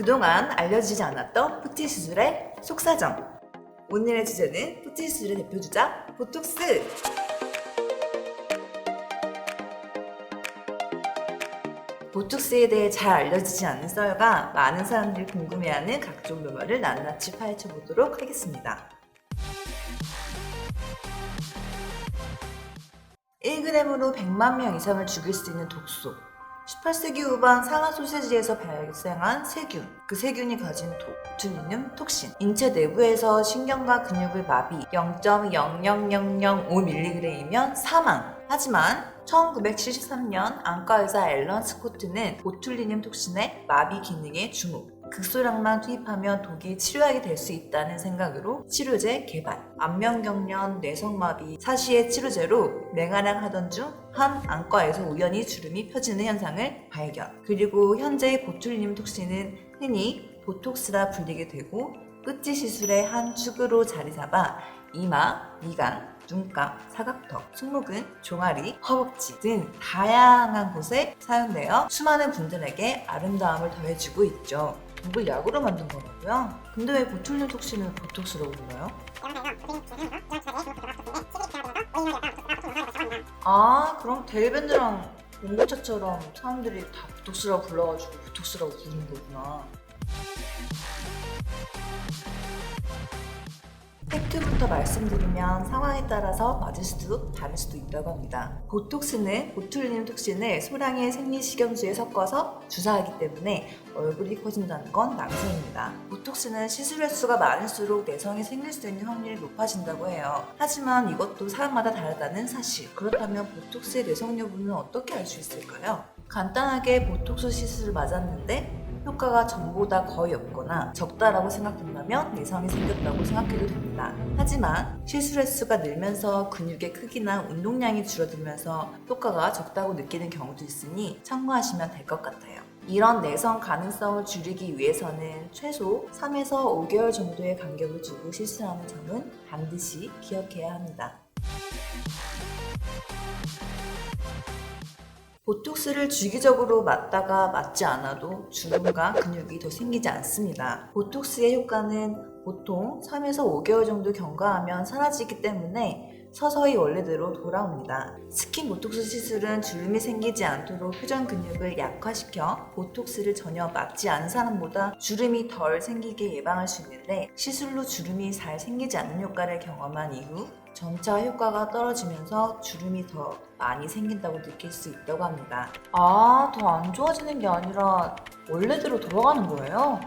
그동안 알려지지 않았던 푸티 시술의 속사정. 오늘의 주제는 푸티 시술의 대표 주자 보톡스. 보톡스에 대해 잘 알려지지 않은 썰과 많은 사람들이 궁금해하는 각종 루머를 낱낱이 파헤쳐 보도록 하겠습니다. 1g으로 100만 명 이상을 죽일 수 있는 독소. 18세기 후반 상하 소세지에서 발생한 세균. 그 세균이 가진 보툴리눔 톡신. 인체 내부에서 신경과 근육을 마비. 0.00005mg이면 사망. 하지만 1973년 안과 의사 앨런 스코트는 보툴리눔 톡신의 마비 기능에 주목. 극소량만 투입하면 독이 치료하게 될 수 있다는 생각으로 치료제 개발. 안면경련, 뇌성마비, 사시의 치료제로 맹활약 하던 중 한 안과에서 우연히 주름이 펴지는 현상을 발견. 그리고 현재의 보툴리눔 톡신은 흔히 보톡스라 불리게 되고 끝지 시술의 한 축으로 자리 잡아 이마, 미간, 눈가, 사각턱, 승모근, 종아리, 허벅지 등 다양한 곳에 사용되어 수많은 분들에게 아름다움을 더해주고 있죠. 독을 약으로 만든 거라고요? 근데 왜 보툴륨 톡신을 보톡스라고 불러요? 아 그럼 델밴드랑 봉고차처럼 사람들이 다 보톡스라고 불러가지고 보톡스라고 부르는 거구나. 팩트부터 말씀드리면 상황에 따라서 맞을 수도 다를 수도 있다고 합니다. 보톡스는 보툴리눔 톡신을 소량의 생리식염수에 섞어서 주사하기 때문에 얼굴이 커진다는 건 낭설입니다. 보톡스는 시술 횟수가 많을수록 내성이 생길 수 있는 확률이 높아진다고 해요. 하지만 이것도 사람마다 다르다는 사실. 그렇다면 보톡스의 내성 여부는 어떻게 알 수 있을까요? 간단하게 보톡스 시술을 맞았는데 효과가 전보다 거의 없거나 적다라고 생각된다면 내성이 생겼다고 생각해도 됩니다. 하지만 시술 횟수가 늘면서 근육의 크기나 운동량이 줄어들면서 효과가 적다고 느끼는 경우도 있으니 참고하시면 될 것 같아요. 이런 내성 가능성을 줄이기 위해서는 최소 3에서 5개월 정도의 간격을 두고 시술하는 점은 반드시 기억해야 합니다. 보톡스를 주기적으로 맞다가 맞지 않아도 주름과 근육이 더 생기지 않습니다. 보톡스의 효과는 보통 3에서 5개월 정도 경과하면 사라지기 때문에 서서히 원래대로 돌아옵니다. 스킨 보톡스 시술은 주름이 생기지 않도록 표정 근육을 약화시켜 보톡스를 전혀 맞지 않은 사람보다 주름이 덜 생기게 예방할 수 있는데 시술로 주름이 잘 생기지 않는 효과를 경험한 이후 점차 효과가 떨어지면서 주름이 더 많이 생긴다고 느낄 수 있다고 합니다. 아, 더 안 좋아지는 게 아니라 원래대로 돌아가는 거예요?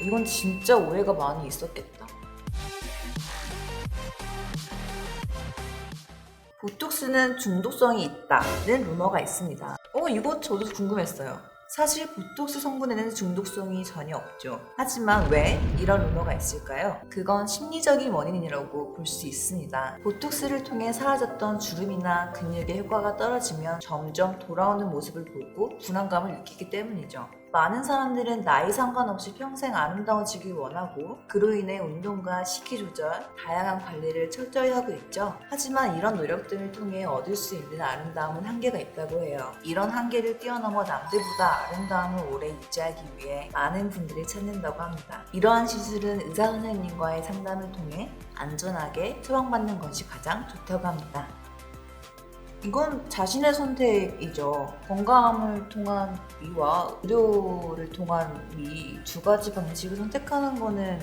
이건 진짜 오해가 많이 있었겠다. 보톡스는 중독성이 있다는 루머가 있습니다. 어, 이거 저도 궁금했어요. 사실 보톡스 성분에는 중독성이 전혀 없죠. 하지만 왜 이런 루머가 있을까요? 그건 심리적인 원인이라고 볼 수 있습니다. 보톡스를 통해 사라졌던 주름이나 근육의 효과가 떨어지면 점점 돌아오는 모습을 보고 불안감을 느끼기 때문이죠. 많은 사람들은 나이 상관없이 평생 아름다워지길 원하고 그로 인해 운동과 식기 조절, 다양한 관리를 철저히 하고 있죠. 하지만 이런 노력들을 통해 얻을 수 있는 아름다움은 한계가 있다고 해요. 이런 한계를 뛰어넘어 남들보다 아름다움을 오래 유지하기 위해 많은 분들이 찾는다고 합니다. 이러한 시술은 의사 선생님과의 상담을 통해 안전하게 처방받는 것이 가장 좋다고 합니다. 이건 자신의 선택이죠. 건강함을 통한 미와 의료를 통한 미 두 가지 방식을 선택하는 거는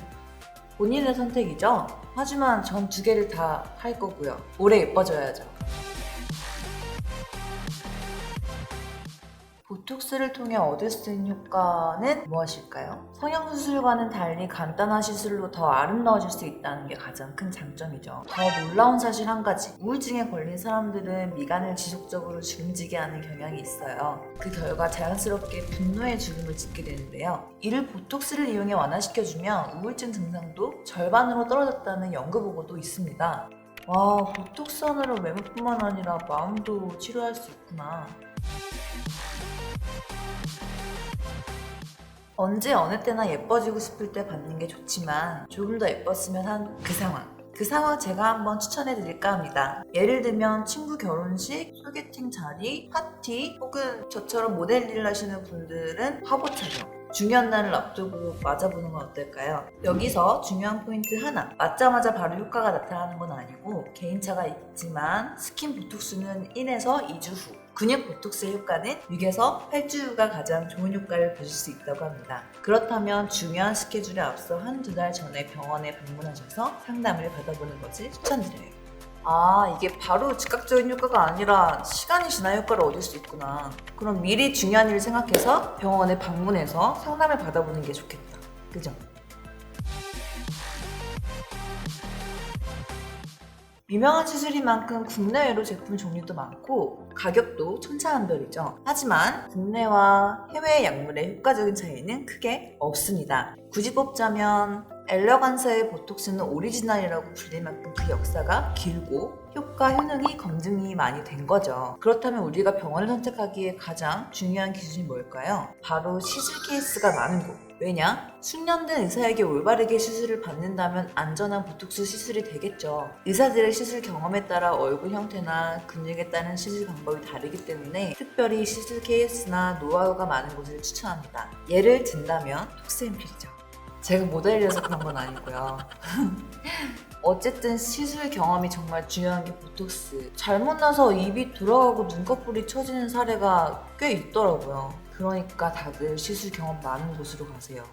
본인의 선택이죠. 하지만 전 두 개를 다 할 거고요. 오래 예뻐져야죠. 보톡스를 통해 얻을 수 있는 효과는 무엇일까요? 성형수술과는 달리 간단한 시술로 더 아름다워질 수 있다는 게 가장 큰 장점이죠. 더 놀라운 사실 한 가지. 우울증에 걸린 사람들은 미간을 지속적으로 주름지게 하는 경향이 있어요. 그 결과 자연스럽게 분노의 주름을 짓게 되는데요. 이를 보톡스를 이용해 완화시켜주면 우울증 증상도 절반으로 떨어졌다는 연구 보고도 있습니다. 와, 보톡스 하나로 외모뿐만 아니라 마음도 치료할 수 있구나. 언제 어느 때나 예뻐지고 싶을 때 받는 게 좋지만 조금 더 예뻤으면 한 그 상황. 그 상황 제가 한번 추천해 드릴까 합니다. 예를 들면 친구 결혼식, 소개팅 자리, 파티, 혹은 저처럼 모델 일 하시는 분들은 화보 촬영. 중요한 날을 앞두고 맞아보는 건 어떨까요? 여기서 중요한 포인트 하나. 맞자마자 바로 효과가 나타나는 건 아니고 개인차가 있지만 스킨 보톡스는 1에서 2주 후. 근육 보톡스의 효과는 6에서 8주 후가 가장 좋은 효과를 보실 수 있다고 합니다. 그렇다면 중요한 스케줄에 앞서 한두 달 전에 병원에 방문하셔서 상담을 받아보는 것을 추천드려요. 아, 이게 바로 즉각적인 효과가 아니라 시간이 지나 효과를 얻을 수 있구나. 그럼 미리 중요한 일을 생각해서 병원에 방문해서 상담을 받아보는 게 좋겠다. 그죠? 유명한 시술인 만큼 국내외로 제품 종류도 많고 가격도 천차만별이죠. 하지만 국내와 해외 약물의 효과적인 차이는 크게 없습니다. 굳이 뽑자면 엘러간사의 보톡스는 오리지널이라고 불릴 만큼 그 역사가 길고 효과 효능이 검증이 많이 된 거죠. 그렇다면 우리가 병원을 선택하기에 가장 중요한 기준이 뭘까요? 바로 시술 케이스가 많은 곳. 왜냐? 숙련된 의사에게 올바르게 시술을 받는다면 안전한 보톡스 시술이 되겠죠. 의사들의 시술 경험에 따라 얼굴 형태나 근육에 따른 시술 방법이 다르기 때문에 특별히 시술 케이스나 노하우가 많은 곳을 추천합니다. 예를 든다면 톡스앰필이죠. 제가 모델이라서 그런 건 아니고요. 어쨌든 시술 경험이 정말 중요한 게 보톡스. 잘못 나서 입이 돌아가고 눈꺼풀이 처지는 사례가 꽤 있더라고요. 그러니까 다들 시술 경험 많은 곳으로 가세요.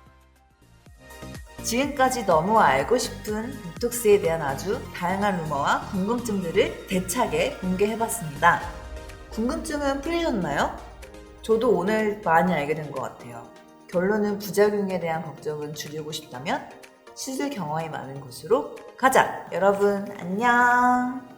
지금까지 너무 알고 싶은 보톡스에 대한 아주 다양한 루머와 궁금증들을 대차게 공개해봤습니다. 궁금증은 풀리셨나요? 저도 오늘 많이 알게 된 것 같아요. 결론은 부작용에 대한 걱정은 줄이고 싶다면 시술 경험이 많은 곳으로 가자! 여러분, 안녕!